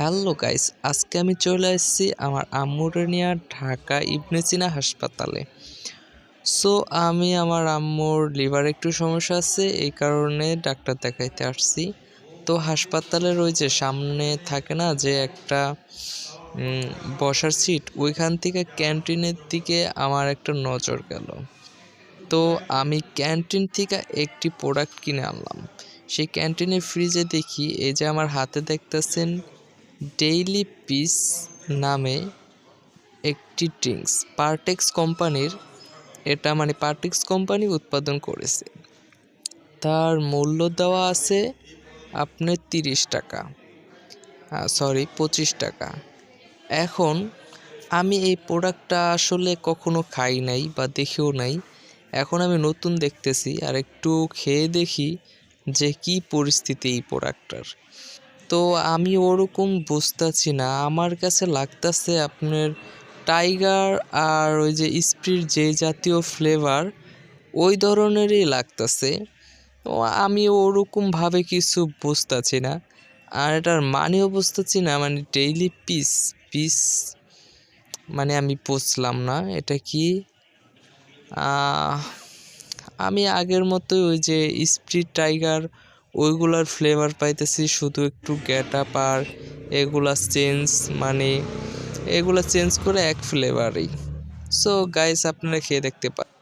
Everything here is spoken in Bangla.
হ্যালো গাইস, আজকে আমি চলে এসেছি আমার আম্মুরে নিয়ে ঢাকা ইবনে সিনা হাসপাতালে। সো আমি আমার আম্মুর লিভার একটু সমস্যা আছে, এই কারণে ডাক্তার দেখাইতে আসছি। তো হাসপাতালের ওই যে সামনে থাকে না যে একটা বসার সিট, ওইখান থেকে ক্যান্টিনের দিকে আমার একটা নজর গেল। তো আমি ক্যান্টিন থেকে একটি প্রোডাক্ট কিনে আনলাম। সেই ক্যান্টিনের ফ্রিজে দেখি, এই যে আমার হাতে দেখতেছেন ডেইলি পিস নামে একটি ড্রিঙ্কস। পার্টেক্স কোম্পানির এটা মানে পার্টেক্স কোম্পানি উৎপাদন করেছে। তার মূল্য দেওয়া আছে আপনার তিরিশ টাকা সরি পঁচিশ টাকা। এখন আমি এই প্রোডাক্টটা আসলে কখনো খাই নাই বা দেখেও নাই। এখন আমি নতুন দেখতেছি আর একটু খেয়ে দেখি যে কি পরিস্থিতি এই প্রোডাক্টটার। তো আমি ওরকম বুঝতেছি না। আমার কাছে লাগতেছে আপনার টাইগার আর ওই যে স্প্রিট যে জাতীয় ফ্লেভার, ওই ধরনেরই লাগতেছে। আমি ওরকমভাবে কিছু বুঝতেছি না। আর এটার মানেও বুঝতেছি না মানে ডেইলি পিস পিস মানে আমি বুঝলাম না। এটা কি? আমি আগের মতোই ওই যে স্প্রিট টাইগার ওইগুলার ফ্লেভার পাইতেছি শুধু একটু গেট আপ আর এগুলা চেঞ্জ মানে এগুলা চেঞ্জ করে এক ফ্লেভারই সো গাইস আপনারা খেয়ে দেখতে পারেন